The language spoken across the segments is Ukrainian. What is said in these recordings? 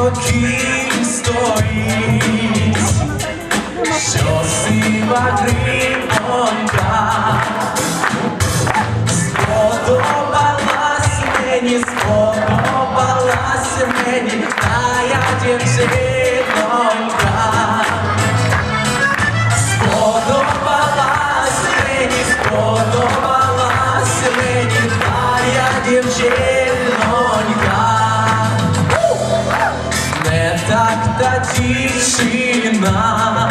то кінь стоїть, що сива грибонька. Сподобалась мені, сподобалась мені тая дівчинонька. Сподобалась мені, сподобалась мені тая дівчинонька. Дівчина,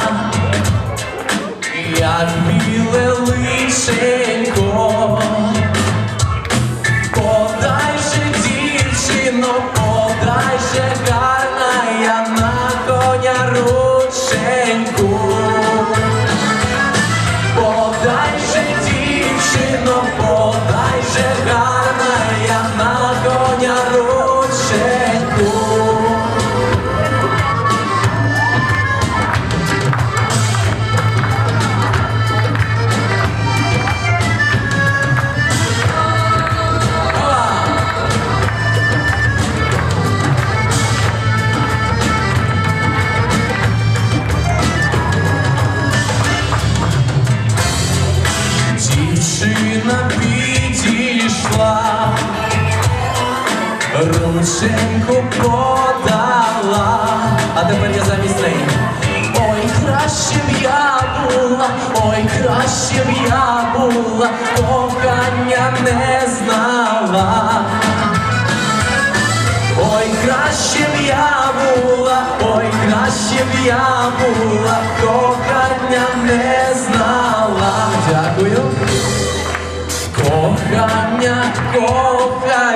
як біле лишенько. Подай же, дівчино, подай же гарна я на коня рученьку. Рученьку подала, а тепер я замість неї. Ой, краще б я була, ой, краще б я була, кохання не знала. Ой, краще б я була, ой, краще б я була, кохання не знала. Дякую. Кохання, кохання,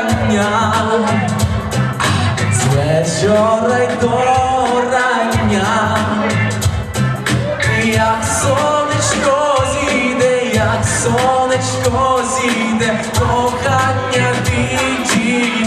з вечора й до рання, як сонечко зійде, як сонечко зійде, кохання підійде.